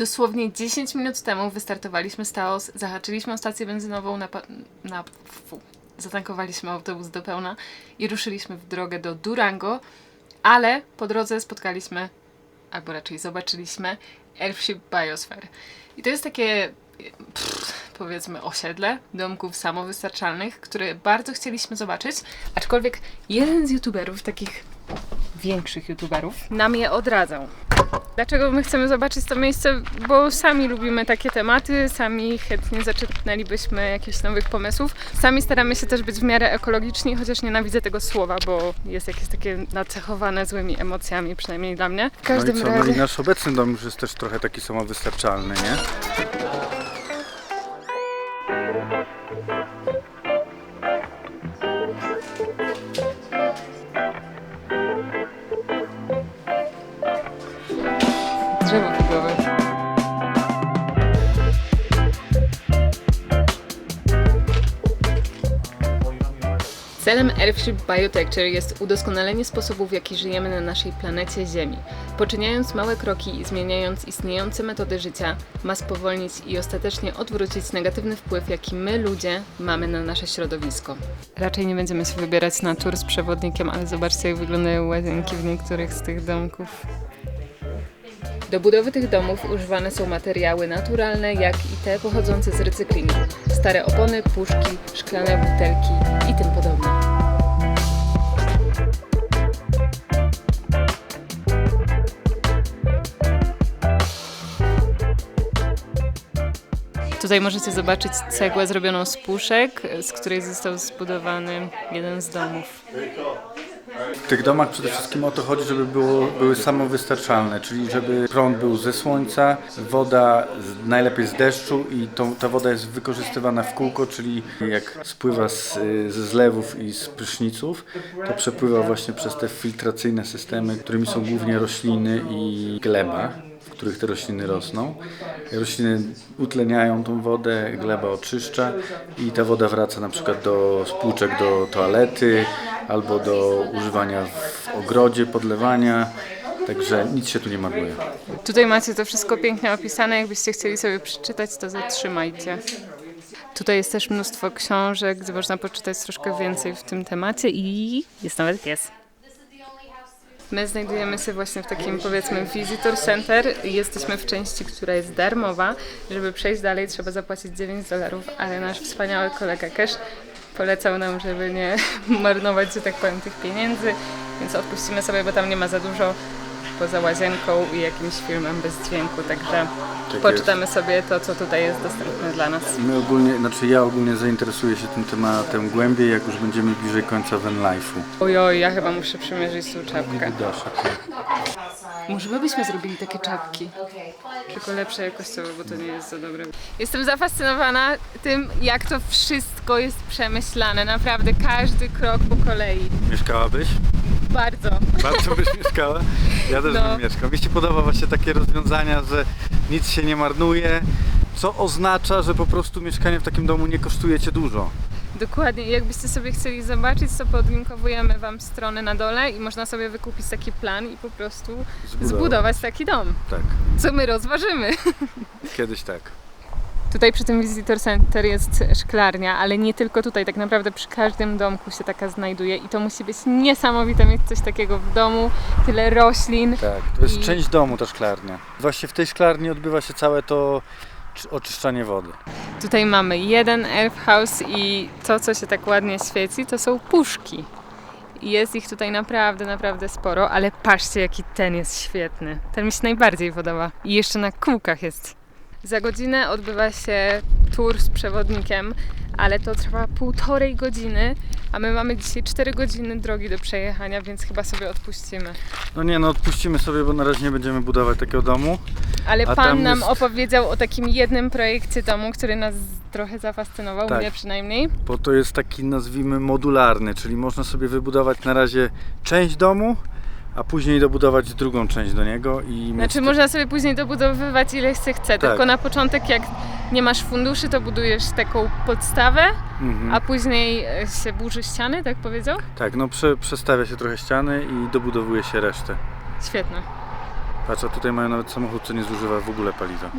Dosłownie 10 minut temu wystartowaliśmy z Taos, zahaczyliśmy o stację benzynową na, na fu, zatankowaliśmy autobus do pełna i ruszyliśmy w drogę do Durango, ale po drodze spotkaliśmy, albo raczej zobaczyliśmy Airship Biosphere. I to jest takie, pff, powiedzmy, osiedle domków samowystarczalnych, które bardzo chcieliśmy zobaczyć, aczkolwiek jeden z youtuberów, takich większych youtuberów, nam je odradzał. Dlaczego my chcemy zobaczyć to miejsce? Bo sami lubimy takie tematy, sami chętnie zaczerpnęlibyśmy jakichś nowych pomysłów. Sami staramy się też być w miarę ekologiczni, chociaż nienawidzę tego słowa, bo jest jakieś takie nacechowane złymi emocjami, przynajmniej dla mnie. W No każdym i co, no razie. i nasz obecny dom już jest też trochę taki samowystarczalny, nie? Drzewo figurowe. Celem Airship Biotecture jest udoskonalenie sposobu, w jaki żyjemy na naszej planecie Ziemi. Poczyniając małe kroki i zmieniając istniejące metody życia, ma spowolnić i ostatecznie odwrócić negatywny wpływ, jaki my, ludzie, mamy na nasze środowisko. Raczej nie będziemy się wybierać na tur z przewodnikiem, ale zobaczcie, jak wyglądają łazienki w niektórych z tych domków. Do budowy tych domów używane są materiały naturalne, jak i te pochodzące z recyklingu. Stare opony, puszki, szklane butelki i tym podobne. Tutaj możecie zobaczyć cegłę zrobioną z puszek, z której został zbudowany jeden z domów. W tych domach przede wszystkim o to chodzi, żeby było, były samowystarczalne, czyli żeby prąd był ze słońca, woda z, najlepiej z deszczu i to, ta woda jest wykorzystywana w kółko, czyli jak spływa z, ze zlewów i z pryszniców, to przepływa właśnie przez te filtracyjne systemy, którymi są głównie rośliny i gleba których te rośliny rosną. Rośliny utleniają tą wodę, gleba oczyszcza i ta woda wraca na przykład do spłuczek do toalety albo do używania w ogrodzie, podlewania. Także nic się tu nie marnuje. Tutaj macie to wszystko pięknie opisane. Jakbyście chcieli sobie przeczytać, to zatrzymajcie. Tutaj jest też mnóstwo książek, gdzie można poczytać troszkę więcej w tym temacie i jest nawet pies. My znajdujemy się właśnie w takim powiedzmy visitor center. Jesteśmy w części, która jest darmowa. Żeby przejść dalej trzeba zapłacić 9 dolarów, ale nasz wspaniały kolega Cash polecał nam, żeby nie marnować, że tak powiem, tych pieniędzy, więc odpuścimy sobie, bo tam nie ma za dużo poza łazienką i jakimś filmem bez dźwięku, także Tak poczytamy sobie to, co tutaj jest dostępne dla nas. My ogólnie, znaczy ja ogólnie zainteresuję się tym tematem głębiej, jak już będziemy bliżej końca Van Life'u. Ojoj, ja chyba muszę przymierzyć tą czapkę. Może my byśmy zrobili takie czapki. Tylko lepsze jakościowo, bo to nie jest za dobre. Jestem zafascynowana tym, jak to wszystko jest przemyślane. Naprawdę każdy krok po kolei. Mieszkałabyś? Bardzo. Bardzo byś mieszkała? Ja też No. bym mieszkał. Mi się podoba właśnie takie rozwiązania, że nic się nie marnuje, co oznacza, że po prostu mieszkanie w takim domu nie kosztuje cię dużo. Dokładnie. Jakbyście sobie chcieli zobaczyć, to podlinkowujemy Wam strony na dole i można sobie wykupić taki plan i po prostu Zbudować. zbudować taki dom. Tak, Co my rozważymy. kiedyś tak. Tutaj przy tym Visitor Center jest szklarnia, ale nie tylko tutaj, tak naprawdę przy każdym domku się taka znajduje i to musi być niesamowite mieć coś takiego w domu, tyle roślin. Tak, to jest I- część domu ta szklarnia. Właśnie w tej szklarni odbywa się całe to czy- oczyszczanie wody. Tutaj mamy jeden elf house i to, co się tak ładnie świeci, to są puszki. Jest ich tutaj naprawdę, naprawdę sporo, ale patrzcie, jaki ten jest świetny. Ten mi się najbardziej podoba. I jeszcze na kółkach jest. Za godzinę odbywa się tour z przewodnikiem, ale to trwa półtorej godziny, a my mamy dzisiaj 4 godziny drogi do przejechania, więc chyba sobie odpuścimy. No nie, no odpuścimy sobie, bo na razie nie będziemy budować takiego domu. Ale A pan tam nam jest- opowiedział o takim jednym projekcie domu, który nas trochę zafascynował, Tak. mnie przynajmniej. bo to jest taki nazwijmy modularny, czyli można sobie wybudować na razie część domu, a później dobudować drugą część do niego i Znaczy można sobie później dobudowywać ile się chce, Tak. tylko na początek jak nie masz funduszy, to budujesz taką podstawę, Mhm. a później e, się burzy ściany, tak powiedział? Tak, no prze, przestawia się trochę ściany i dobudowuje się resztę. Świetne. Patrz, a tutaj mają nawet samochód, co nie zużywa w ogóle paliwa.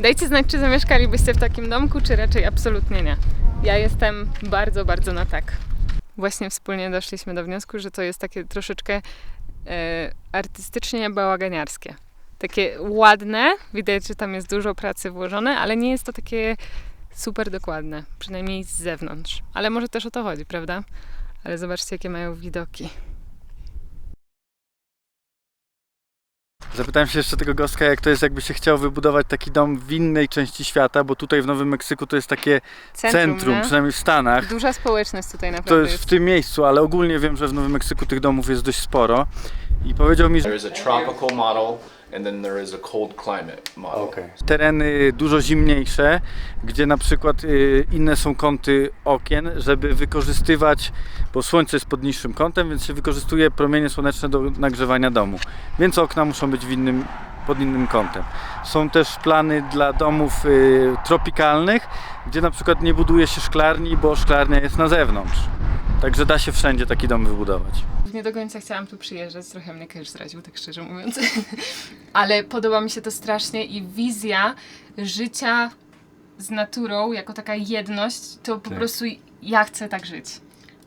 Dajcie znać, czy zamieszkalibyście w takim domku, czy raczej absolutnie nie. Ja jestem bardzo, bardzo na tak. Właśnie wspólnie doszliśmy do wniosku, że to jest takie troszeczkę e, artystycznie bałaganiarskie. Takie ładne, widać, że tam jest dużo pracy włożone, ale nie jest to takie super dokładne, przynajmniej z zewnątrz. Ale może też o to chodzi, prawda? Ale zobaczcie, jakie mają widoki. Zapytałem się jeszcze tego Gostka, jak to jest, jakby się chciał wybudować taki dom w innej części świata, bo tutaj w Nowym Meksyku to jest takie centrum, nie? przynajmniej w Stanach. Duża społeczność tutaj naprawdę To jest w tym miejscu, ale ogólnie wiem, że w Nowym Meksyku tych domów jest dość sporo. I powiedział mi, że There's a tropical model, and then there is a cold climate model. tereny dużo zimniejsze, gdzie na przykład y, inne są kąty okien, żeby wykorzystywać, bo słońce jest pod niższym kątem, więc się wykorzystuje promienie słoneczne do nagrzewania domu. Więc okna muszą być w innym, pod innym kątem. Są też plany dla domów y, tropikalnych, gdzie na przykład nie buduje się szklarni, bo szklarnia jest na zewnątrz. Także da się wszędzie taki dom wybudować. Nie do końca chciałam tu przyjeżdżać, trochę mnie Cash zraził, tak szczerze mówiąc. Ale podoba mi się to strasznie i wizja życia z naturą jako taka jedność, to po Tak. prostu ja chcę tak żyć.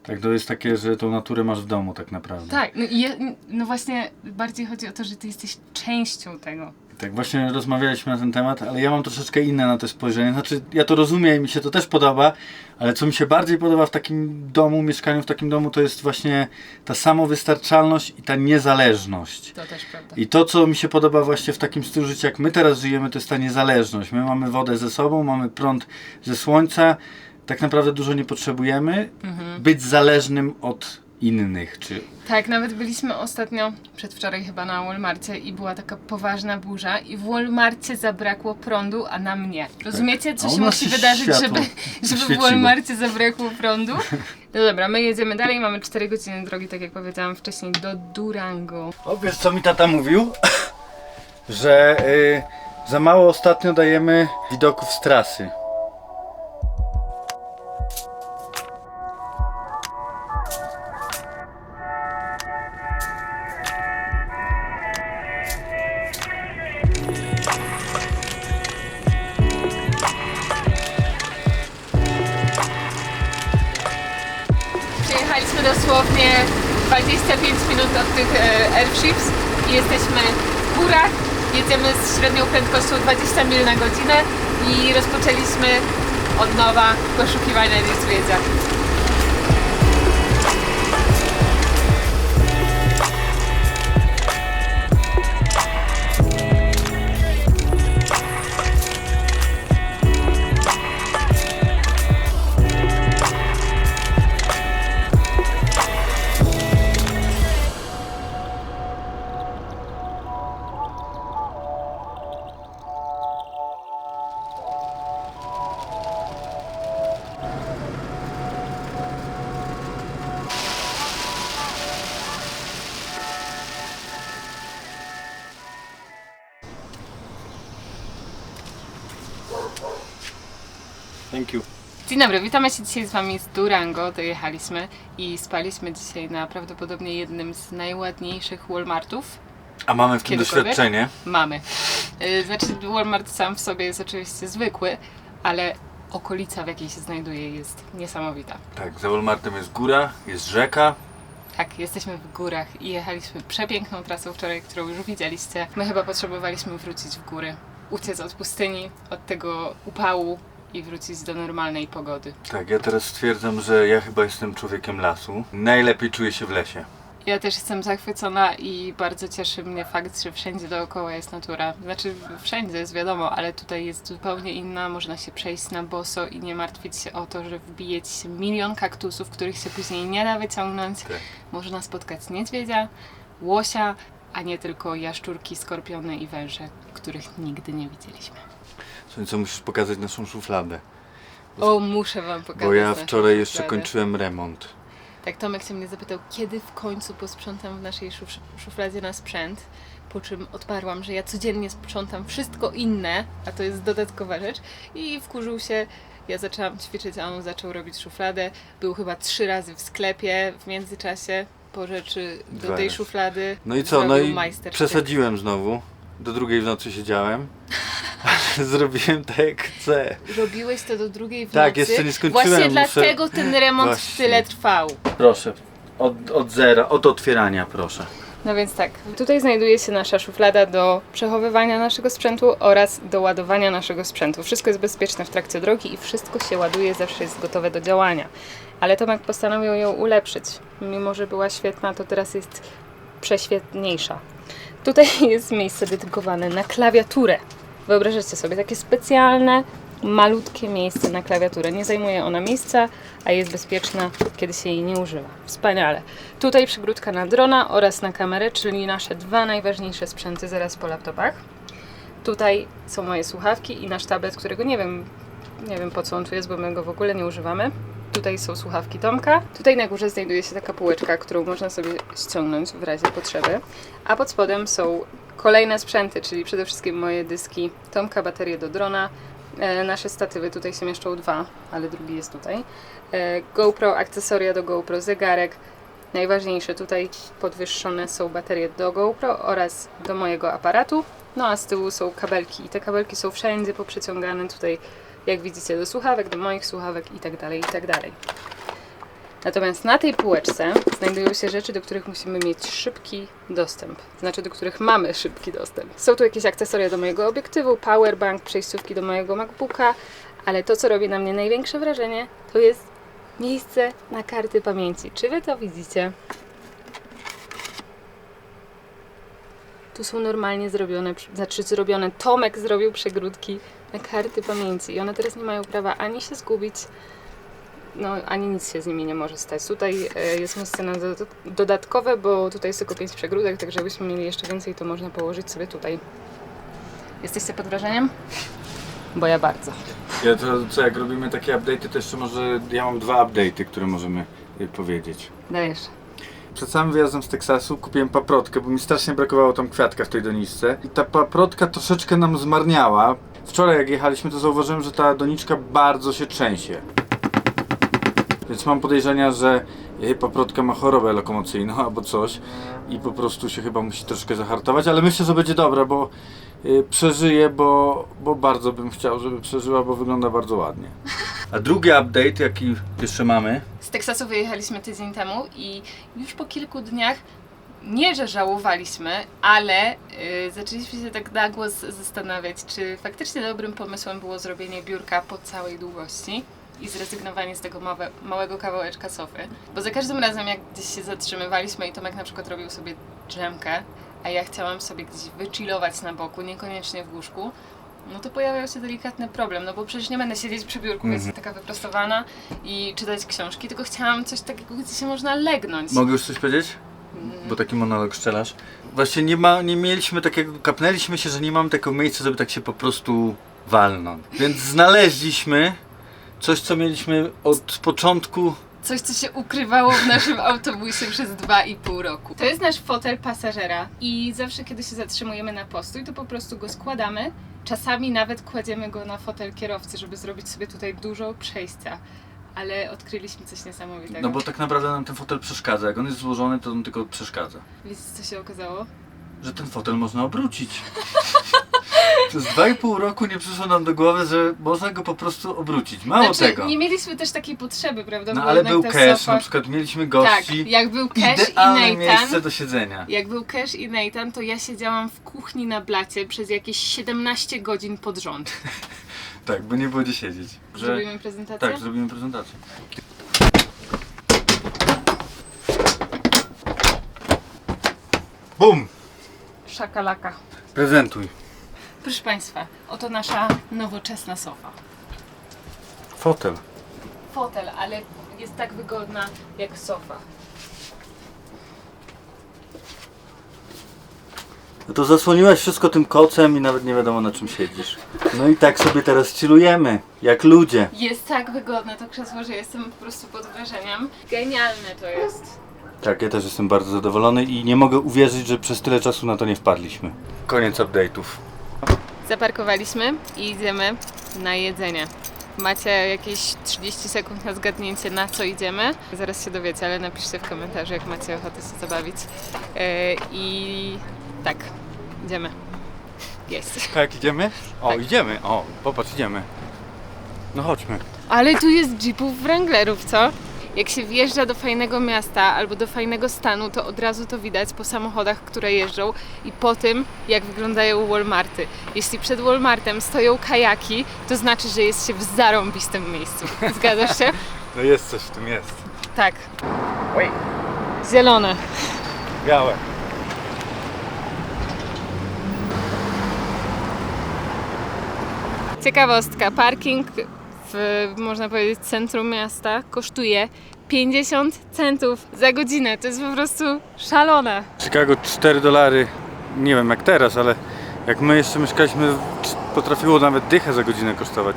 Tak, to jest takie, że tą naturę masz w domu tak naprawdę. Tak, no, i je, no właśnie bardziej chodzi o to, że ty jesteś częścią tego. Tak, właśnie rozmawialiśmy na ten temat, ale ja mam troszeczkę inne na to spojrzenie. Znaczy, ja to rozumiem i mi się to też podoba, ale co mi się bardziej podoba w takim domu, mieszkaniu w takim domu, to jest właśnie ta samowystarczalność i ta niezależność. To też prawda. I to, co mi się podoba właśnie w takim stylu życia, jak my teraz żyjemy, to jest ta niezależność. My mamy wodę ze sobą, mamy prąd ze słońca, tak naprawdę dużo nie potrzebujemy. Być zależnym od innych, czy Tak, nawet byliśmy ostatnio, przedwczoraj chyba na Walmarcie i była taka poważna burza i w Walmarcie zabrakło prądu, a na mnie. Rozumiecie, co się musi wydarzyć, żeby, żeby w. Walmarcie zabrakło prądu? No dobra, my jedziemy dalej, mamy 4 godziny drogi, tak jak powiedziałam wcześniej, do Durango. O, wiesz co mi tata mówił? Że y, za mało ostatnio dajemy widoków z trasy. Dzień dobry, witamy się dzisiaj z Wami z Durango. Dojechaliśmy i spaliśmy dzisiaj na prawdopodobnie jednym z najładniejszych Walmartów. A mamy w tym Kiedykolwiek? doświadczenie. Mamy. Y, Znaczy, Walmart sam w sobie jest oczywiście zwykły, ale okolica, w jakiej się znajduje, jest niesamowita. Tak, za Walmartem jest góra, jest rzeka. Tak, jesteśmy w górach i jechaliśmy przepiękną trasą wczoraj, którą już widzieliście. My chyba potrzebowaliśmy wrócić w góry, uciec od pustyni, od tego upału i wrócić do normalnej pogody. Tak, ja teraz stwierdzam, że ja chyba jestem człowiekiem lasu. Najlepiej czuję się w lesie. Ja też jestem zachwycona i bardzo cieszy mnie fakt, że wszędzie dookoła jest natura. Znaczy, wszędzie jest wiadomo, ale tutaj jest zupełnie inna. Można się przejść na boso i nie martwić się o to, że wbije ci się milion kaktusów, których się później nie da wyciągnąć. Tak. Można spotkać niedźwiedzia, łosia, a nie tylko jaszczurki, skorpiony i węże, których nigdy nie widzieliśmy. Co musisz pokazać naszą szufladę. O, muszę wam pokazać. Bo ja naszą wczoraj jeszcze szufladę. kończyłem remont. Tak, Tomek się mnie zapytał, kiedy w końcu posprzątam w naszej szuf- szufladzie na sprzęt. Po czym odparłam, że ja codziennie sprzątam wszystko inne, a to jest dodatkowa rzecz. I wkurzył się Ja zaczęłam ćwiczyć, a on zaczął robić szufladę. Był chyba trzy razy w sklepie w międzyczasie po rzeczy do Dwa tej razy. szuflady. No i co? No i przesadziłem znowu. Do drugiej w nocy siedziałem. Ale zrobiłem tak jak chcę. Robiłeś to do drugiej w Tak, nocy. jeszcze nie skończyłem, Właśnie muszę- dlatego ten remont Właśnie. tyle trwał. Proszę. Od, od zera, od otwierania proszę. No więc tak, tutaj znajduje się nasza szuflada do przechowywania naszego sprzętu oraz do ładowania naszego sprzętu. Wszystko jest bezpieczne w trakcie drogi i wszystko się ładuje, zawsze jest gotowe do działania. Ale Tomek postanowił ją ulepszyć. Mimo, że była świetna, to teraz jest prześwietniejsza. Tutaj jest miejsce dedykowane na klawiaturę. Wyobrażacie sobie, takie specjalne, malutkie miejsce na klawiaturę. Nie zajmuje ona miejsca, a jest bezpieczna, kiedy się jej nie używa. Wspaniale. Tutaj przygródka na drona oraz na kamerę, czyli nasze dwa najważniejsze sprzęty zaraz po laptopach. Tutaj są moje słuchawki i nasz tablet, którego nie wiem, nie wiem po co on tu jest, bo my go w ogóle nie używamy. Tutaj są słuchawki Tomka. Tutaj na górze znajduje się taka półeczka, którą można sobie ściągnąć w razie potrzeby. A pod spodem są kolejne sprzęty, czyli przede wszystkim moje dyski Tomka, baterie do drona. E, nasze statywy, tutaj się mieszczą dwa, ale drugi jest tutaj. E, GoPro, akcesoria do GoPro, zegarek. Najważniejsze tutaj podwyższone są baterie do GoPro oraz do mojego aparatu. No a z tyłu są kabelki i te kabelki są wszędzie poprzeciągane tutaj, jak widzicie, do słuchawek, do moich słuchawek i tak dalej, i tak. Natomiast na tej półeczce znajdują się rzeczy, do których musimy mieć szybki dostęp. Znaczy, do których mamy szybki dostęp. Są tu jakieś akcesoria do mojego obiektywu, powerbank, przejściówki do mojego MacBooka, ale to, co robi na mnie największe wrażenie, to jest miejsce na karty pamięci. Czy wy to widzicie? Tu są normalnie zrobione, znaczy zrobione, Tomek zrobił przegródki na karty pamięci i one teraz nie mają prawa ani się zgubić, no ani nic się z nimi nie może stać. Tutaj e, jest miejsce na do, dodatkowe, bo tutaj jest tylko pięć przegródek, tak żebyśmy mieli jeszcze więcej, to można położyć sobie tutaj. Jesteście pod wrażeniem? Bo ja bardzo. Ja to co, jak robimy takie update'y, to jeszcze może, ja mam dwa update'y, które możemy y, powiedzieć. Dajesz. Przed samym wyjazdem z Teksasu kupiłem paprotkę, bo mi strasznie brakowało tam kwiatka w tej doniczce. I ta paprotka troszeczkę nam zmarniała. Wczoraj jak jechaliśmy, to zauważyłem, że ta doniczka bardzo się trzęsie. Więc mam podejrzenia, że paprotka ma chorobę lokomocyjną albo coś i po prostu się chyba musi troszkę zahartować, ale myślę, że będzie dobra, bo y, przeżyje, bo, bo bardzo bym chciał, żeby przeżyła, bo wygląda bardzo ładnie. A drugi update, jaki jeszcze mamy, Z Teksasu wyjechaliśmy tydzień temu i już po kilku dniach nie, że żałowaliśmy, ale y, zaczęliśmy się tak na głos zastanawiać, czy faktycznie dobrym pomysłem było zrobienie biurka po całej długości i zrezygnowanie z tego małe, małego kawałeczka sofy. Bo za każdym razem, jak gdzieś się zatrzymywaliśmy i Tomek na przykład robił sobie drzemkę, a ja chciałam sobie gdzieś wychillować na boku, niekoniecznie w łóżku, no to pojawiał się delikatny problem, no bo przecież nie będę siedzieć przy biurku, jest taka wyprostowana i czytać książki, tylko chciałam coś takiego, gdzie się można legnąć. Mogę już coś powiedzieć? Bo taki monolog strzelasz. Właśnie nie, ma, nie mieliśmy takiego, kapnęliśmy się, że nie mamy takiego miejsca, żeby tak się po prostu walnąć. Więc znaleźliśmy coś, co mieliśmy od początku. Coś, co się ukrywało w naszym autobusie przez dwa i pół roku. To jest nasz fotel pasażera i zawsze, kiedy się zatrzymujemy na postój, to po prostu go składamy. Czasami nawet kładziemy go na fotel kierowcy, żeby zrobić sobie tutaj dużo przejścia. Ale odkryliśmy coś niesamowitego. No bo tak naprawdę nam ten fotel przeszkadza. Jak on jest złożony, to on tylko przeszkadza. Wiecie, co się okazało? Że ten fotel można obrócić. Przez dwa i pół roku nie przyszło nam do głowy, że można go po prostu obrócić. Mało znaczy, tego. nie mieliśmy też takiej potrzeby, prawda? No Bo ale jednak był ta cash, na przykład mieliśmy Tak, gości. jak był Cash i Idealne Nathan. miejsce do siedzenia. Jak był Cash i Nathan, to ja siedziałam w kuchni na blacie przez jakieś 17 godzin pod rząd. Tak, bo nie było gdzie siedzieć. Że... Zrobimy prezentację? Tak, zrobimy prezentację. Bum! Szakalaka. Prezentuj. Proszę Państwa, oto nasza nowoczesna sofa. Fotel. Fotel, ale jest tak wygodna jak sofa. No to zasłoniłaś wszystko tym kocem i nawet nie wiadomo na czym siedzisz. No i tak sobie teraz chillujemy, jak ludzie. Jest tak wygodne to krzesło, że jestem po prostu pod wrażeniem. Genialne to jest. Tak, ja też jestem bardzo zadowolony i nie mogę uwierzyć, że przez tyle czasu na to nie wpadliśmy. Koniec update'ów. Zaparkowaliśmy i idziemy na jedzenie. Macie jakieś 30 sekund na zgadnięcie, na co idziemy. Zaraz się dowiecie, ale napiszcie w komentarzu, jak macie ochotę się zabawić. Yy, I tak, idziemy. Jest. Tak, idziemy? O, idziemy. O, popatrz, idziemy. No chodźmy. Ale tu jest jeepów Wranglerów, co? Jak się wjeżdża do fajnego miasta albo do fajnego stanu, to od razu to widać po samochodach, które jeżdżą i po tym, jak wyglądają Walmarty. Jeśli przed Walmartem stoją kajaki, to znaczy, że jest się w zarąbistym miejscu. Zgadzasz się? No jest coś w tym, jest. Tak. Zielone. Białe. Ciekawostka, parking w, można powiedzieć, centrum miasta kosztuje 50 centów za godzinę. To jest po prostu szalone. Chicago 4 dolary, nie wiem jak teraz, ale jak my jeszcze mieszkaliśmy, potrafiło nawet dychę za godzinę kosztować.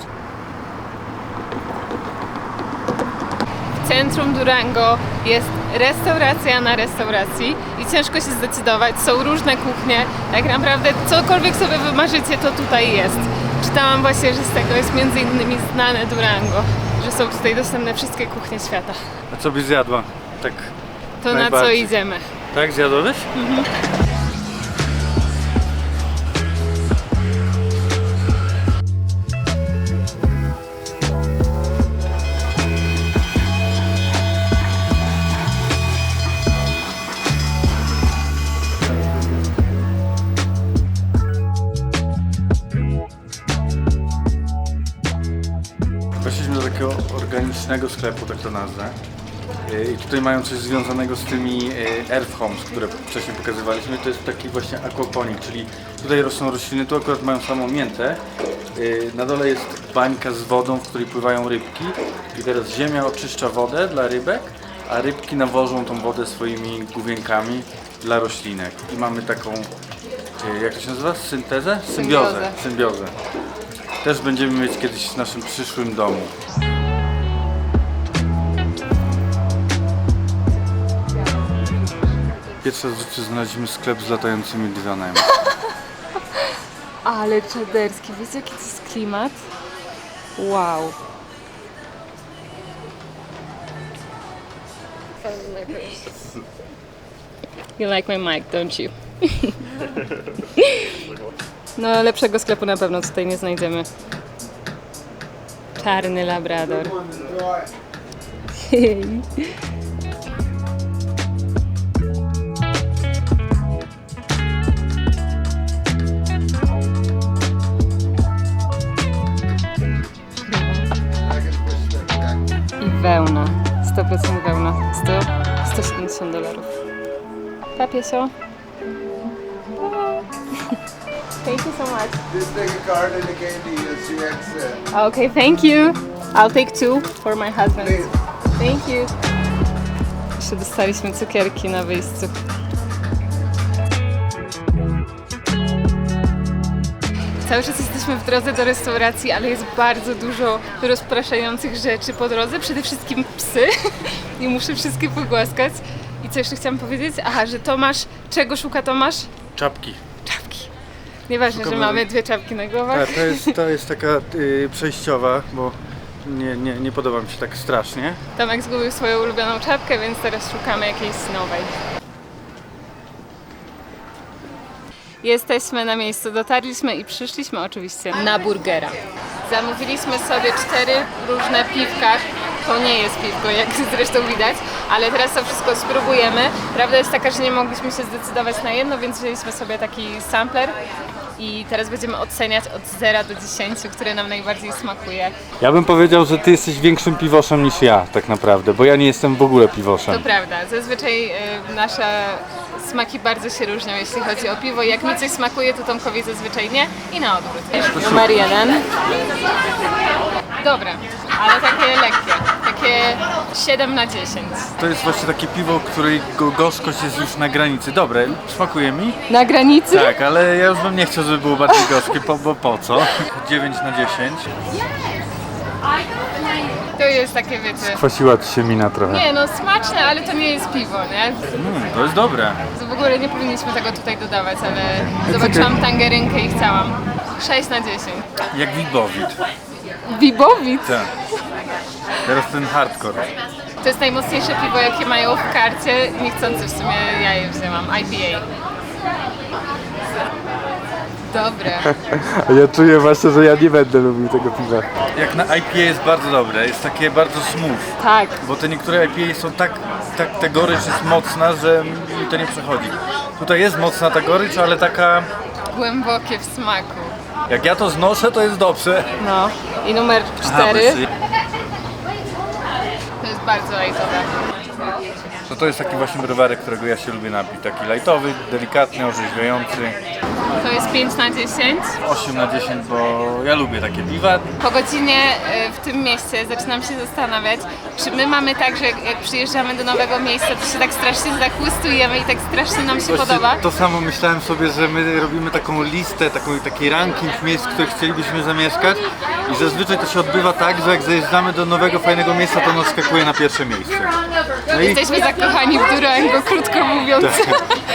W centrum Durango jest restauracja na restauracji i ciężko się zdecydować. Są różne kuchnie. Tak naprawdę cokolwiek sobie wymarzycie, to tutaj jest. Czytałam właśnie, że z tego jest między innymi znane Durango, że są tutaj dostępne wszystkie kuchnie świata. A co byś zjadła? Tak, To na co Najbardziej. idziemy? tak zjadłeś? Weszliśmy organicznego sklepu, tak to nazwę. Yy, I tutaj mają coś związanego z tymi yy, earth homes, które wcześniej pokazywaliśmy. To jest taki właśnie aquaponik, czyli tutaj rosną rośliny, tu akurat mają samą miętę. Yy, Na dole jest bańka z wodą, w której pływają rybki. I teraz ziemia oczyszcza wodę dla rybek, a rybki nawożą tą wodę swoimi główienkami dla roślinek. I mamy taką, jak to się nazywa? Syntezę? Symbiozę. Symbiozę. Symbiozę. Też będziemy mieć kiedyś w naszym przyszłym domu. Pierwszy raz znaleźliśmy sklep z latającymi dywanami. Ale czaderski, wiecie jaki to jest klimat? Wow. You like my mic, don't you? No, lepszego sklepu na pewno tutaj nie znajdziemy. Czarny labrador. I Papiesio. Thank you so much. Just take a card and a candy, you'll see exit. Okay, thank you. I'll take two for my husband. Thank you. Jeszcze dostaliśmy cukierki na wyjściu. Cały czas jesteśmy w drodze do restauracji, ale jest bardzo dużo rozpraszających rzeczy po drodze. Przede wszystkim psy. I muszę wszystkie pogłaskać. Co jeszcze chciałam powiedzieć? Aha, że Tomasz, czego szuka Tomasz? Czapki. Czapki. Nieważne, że mamy dwie czapki na głowach. Tak, to jest, to jest taka y, przejściowa, bo nie, nie, nie podoba mi się tak strasznie. Tomek zgubił swoją ulubioną czapkę, więc teraz szukamy jakiejś nowej. Jesteśmy na miejscu, dotarliśmy i przyszliśmy oczywiście na burgera. Zamówiliśmy sobie cztery różne piwka. To nie jest piwko, jak zresztą widać, ale teraz to wszystko spróbujemy. Prawda jest taka, że nie mogliśmy się zdecydować na jedno, więc wzięliśmy sobie taki sampler i teraz będziemy oceniać od 0 do 10, które nam najbardziej smakuje. Ja bym powiedział, że ty jesteś większym piwoszem niż ja, tak naprawdę, bo ja nie jestem w ogóle To piwoszem. prawda, zazwyczaj y, nasze smaki bardzo się różnią, jeśli chodzi o piwo. Jak mi coś smakuje, to Tomkowi zazwyczaj nie i na odwrót. Numer jeden. Dobre, ale takie lekkie, takie 7 na 10. To jest właśnie takie piwo, którego gorzkość jest już na granicy. Dobre, smakuje mi. Na granicy? Tak, ale ja już bym nie chciał, żeby było bardziej gorzkie, bo, bo po co? 9 na 10. To jest takie, wiecie... Kwasiła ci się mina trochę. Nie no, smaczne, ale to nie jest piwo, nie? Mm, to jest dobre. To w ogóle nie powinniśmy tego tutaj dodawać, ale zobaczyłam tangerynkę i chciałam. 6 na 10. Jak widbowid. Bibowit. Tak. Teraz ten hardcore. To jest najmocniejsze piwo, jakie mają w karcie. Niechcący w sumie ja je wzięłam. IPA. Dobre. Ja czuję właśnie, że ja nie będę lubił tego piwa. Jak na IPA jest bardzo dobre, jest takie bardzo smooth. Tak. Bo te niektóre IPA są tak, tak ta gorycz jest mocna, że mi to nie przechodzi. Tutaj jest mocna ta gorycz, ale taka, Głębokie w smaku. jak ja to znoszę, to jest dobrze. No. I numer Aha, cztery. Jest- bardzo lightowe. To to jest taki właśnie browarek, którego ja się lubię napić. Taki lightowy, delikatny, orzeźwiający. To jest 5 na 10. 8 na 10, bo ja lubię takie piwa. Po godzinie e, w tym mieście zaczynam się zastanawiać, czy my mamy tak, że jak jak przyjeżdżamy do nowego miejsca, to się tak strasznie zachłystujemy i tak strasznie nam się Właśnie podoba. To samo myślałem sobie, że my robimy taką listę, taką, taki ranking miejsc, w których chcielibyśmy zamieszkać i zazwyczaj to się odbywa tak, że jak zajeżdżamy do nowego, fajnego miejsca, to nas skakuje na pierwsze miejsce. No i Jesteśmy zakochani w Durango, krótko mówiąc.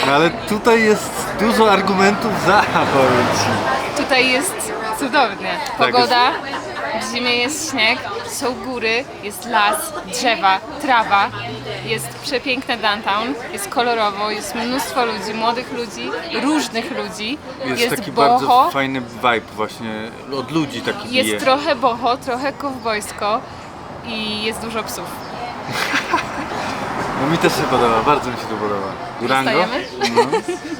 no ale tutaj jest dużo argumentów za, powiem ci. Tutaj jest cudownie. Tak, Pogoda, w zimie jest śnieg, są góry, jest las, drzewa, trawa, jest przepiękne downtown, jest kolorowo, jest mnóstwo ludzi, młodych ludzi, różnych ludzi, Jest, jest, taki boho, bardzo fajny vibe właśnie od ludzi taki bije. jest trochę boho, trochę kowbojsko i jest dużo psów. No mi też się podoba, bardzo mi się to podoba. Durango? No.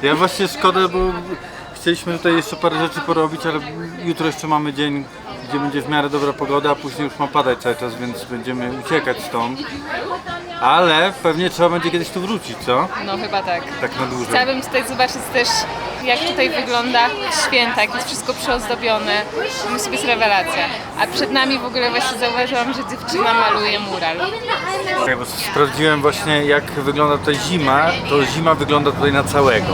Ja właśnie szkoda, bo chcieliśmy tutaj jeszcze parę rzeczy porobić, ale jutro jeszcze mamy dzień, gdzie będzie w miarę dobra pogoda, a później już ma padać cały czas, więc będziemy uciekać stąd. Ale pewnie trzeba będzie kiedyś tu wrócić, co? No chyba tak. Tak na dłużej. Chciałabym tutaj zobaczyć też, jak tutaj wygląda święta, jak jest wszystko przyozdobione. Musi być rewelacja. A przed nami w ogóle właśnie zauważyłam, że dziewczyna maluje mural. Ja bo sprawdziłem właśnie jak wygląda tutaj zima, to zima wygląda tutaj na całego.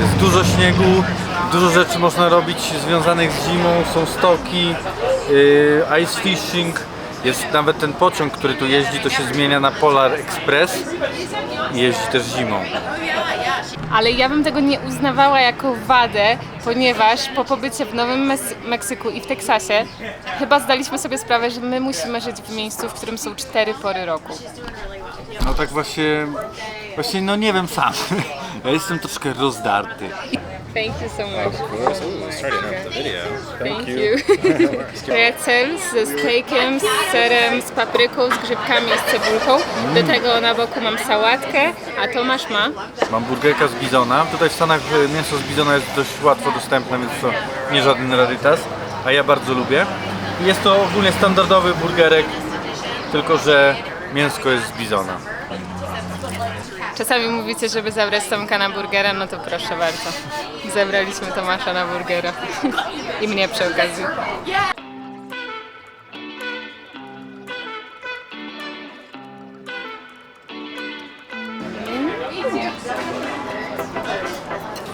Jest dużo śniegu, dużo rzeczy można robić związanych z zimą, są stoki, yy, ice fishing, jest nawet ten pociąg, który tu jeździ, to się zmienia na Polar Express i jeździ też zimą. Ale ja bym tego nie uznawała jako wadę, ponieważ po pobycie w Nowym Meksyku i w Teksasie chyba zdaliśmy sobie sprawę, że my musimy żyć w miejscu, w którym są cztery pory roku. No tak właśnie, właśnie no nie wiem sam. Ja jestem troszkę rozdarty. Thank you so much. Thank you. Pretzel ze stejkiem, z serem, z papryką, z grzybkami i z cebulką. Do tego na boku mam sałatkę, a Tomasz ma Mam burgerka z bizona. Tutaj w Stanach e, mięso z bizona jest dość łatwo dostępne, więc to nie żaden rarytas, a ja bardzo lubię. Jest to ogólnie standardowy burgerek, tylko że mięsko jest z bizona. Czasami mówicie, żeby zabrać Tomka na burgera, no to proszę bardzo. Zabraliśmy Tomasza na burgera. I mnie przy okazji.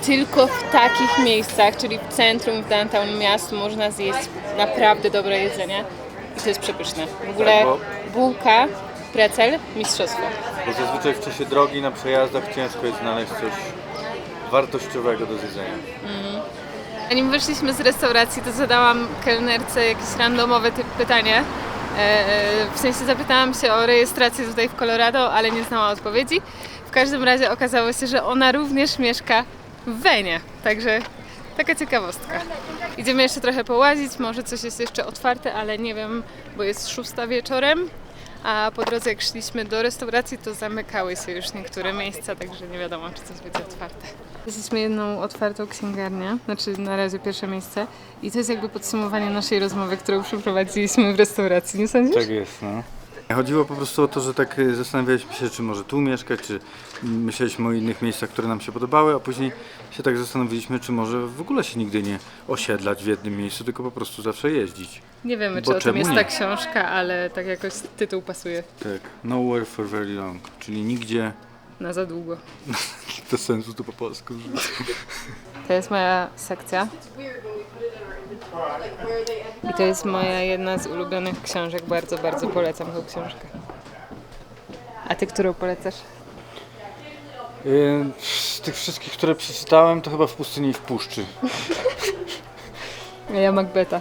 Tylko w takich miejscach, czyli w centrum, w downtown miast można zjeść naprawdę dobre jedzenie. I to jest przepyszne. W ogóle Tak, bułka, precel, mistrzostwo. Bo zazwyczaj w czasie drogi na przejazdach ciężko jest znaleźć coś wartościowego do zjedzenia. Zanim wyszliśmy z restauracji, to zadałam kelnerce jakieś randomowe typ pytanie. E, e, W sensie zapytałam się o rejestrację tutaj w Colorado, ale nie znała odpowiedzi. W każdym razie okazało się, że ona również mieszka w Wenie, także taka ciekawostka. Idziemy jeszcze trochę połazić, może coś jest jeszcze otwarte, ale nie wiem, bo jest szósta wieczorem. A po drodze jak szliśmy do restauracji, to zamykały się już niektóre miejsca, także nie wiadomo, czy coś będzie otwarte. Jesteśmy jedną otwartą księgarnię, znaczy na razie pierwsze miejsce i to jest jakby podsumowanie naszej rozmowy, którą przeprowadziliśmy w restauracji, nie sądzisz? Tak jest, no. Chodziło po prostu o to, że tak zastanawialiśmy się, czy może tu mieszkać, czy myśleliśmy o innych miejscach, które nam się podobały, a później się tak zastanowiliśmy, czy może w ogóle się nigdy nie osiedlać w jednym miejscu, tylko po prostu zawsze jeździć. Nie wiemy, Bo czy o tym jest nie? ta książka, ale tak jakoś tytuł pasuje Tak, nowhere for very long, czyli nigdzie na za długo. bez sensu to po polsku. To jest moja sekcja. I to jest moja jedna z ulubionych książek. Bardzo, bardzo polecam tą książkę. A ty, którą polecasz? Z tych wszystkich, które przeczytałem, to chyba w pustyni i w puszczy. Ja Macbeta.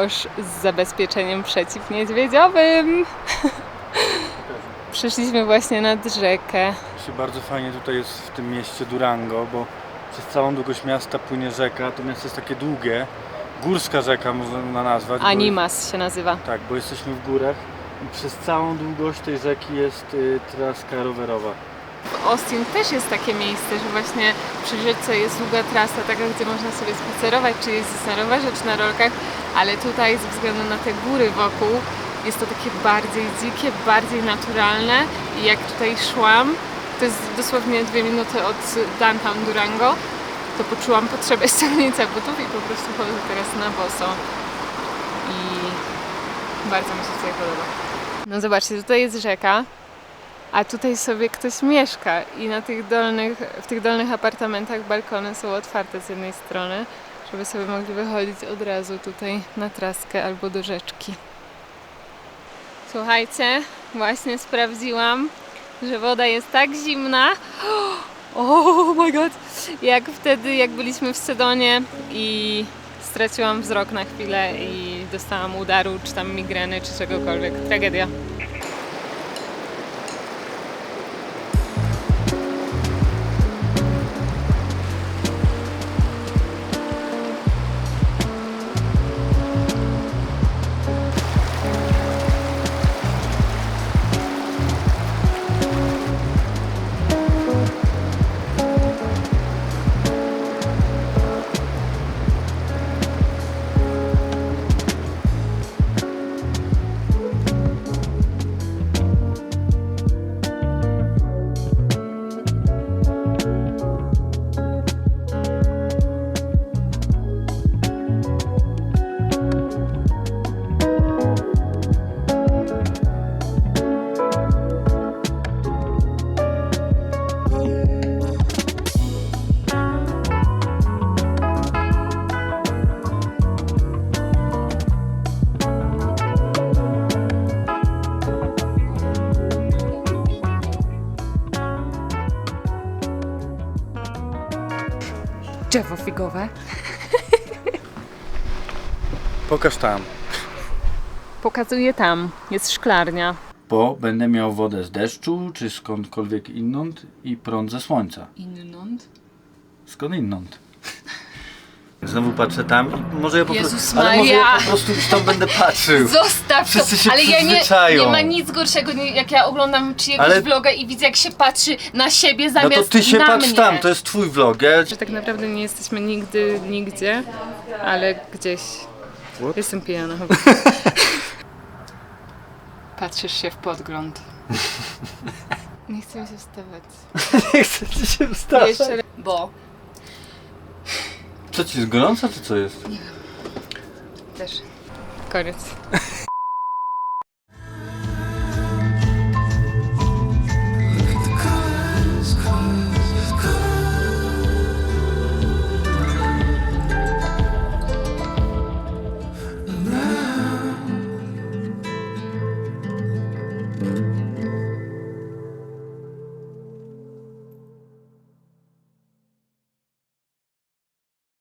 Kosz z zabezpieczeniem przeciwniedźwiedziowym. Przyszliśmy właśnie nad rzekę. Się bardzo fajnie tutaj jest w tym mieście Durango, bo przez całą długość miasta płynie rzeka. To miasto jest takie długie. Górska rzeka można nazwać. bo- Animas się nazywa. Tak, bo jesteśmy w górach i przez całą długość tej rzeki jest y, traska rowerowa. W Austin też jest takie miejsce, że właśnie przy rzece jest długa trasa, taka, gdzie można sobie spacerować, czy jeździć na rowerze, czy na rolkach, ale tutaj ze względu na te góry wokół jest to takie bardziej dzikie, bardziej naturalne. I jak tutaj szłam, to jest dosłownie dwie minuty od downtown Durango, to poczułam potrzebę ściągnięcia butów i po prostu chodzę teraz na boso. I bardzo mi się tutaj podoba. No zobaczcie, tutaj jest rzeka, a tutaj sobie ktoś mieszka. I na tych dolnych, w tych dolnych apartamentach balkony są otwarte z jednej strony, żeby sobie mogli wychodzić od razu tutaj na traskę albo do rzeczki. Słuchajcie, właśnie sprawdziłam, że woda jest tak zimna. Oh my god! Jak wtedy, jak byliśmy w Sedonie i straciłam wzrok na chwilę i dostałam udaru, czy tam migreny, czy czegokolwiek. Tragedia. Pokaż tam. Pokazuję tam, jest szklarnia. Bo będę miał wodę z deszczu, czy skądkolwiek inąd i prąd ze słońca. Innąd? Skąd inąd? Znowu patrzę tam i może ja po Jezus prostu. Ale może ja Maria! po prostu tam będę patrzył. Zostaw Wszyscy to! się Ale ja nie, przyzwyczają. nie ma nic gorszego, nie- jak ja oglądam czyjegoś Ale- vloga i widzę jak się patrzy na siebie No zamiast to ty się na patrz mnie. tam, to jest twój vlog. Ja... Że tak naprawdę nie jesteśmy nigdy, nigdzie, ale gdzieś. Jestem pijana chyba. Patrzysz się w podgląd. Nie chcę mi się wstawać. Nie chcę ci się wstać. Jeszcze raz. Bo Co ci jest gorąco, czy co jest? też. Koniec.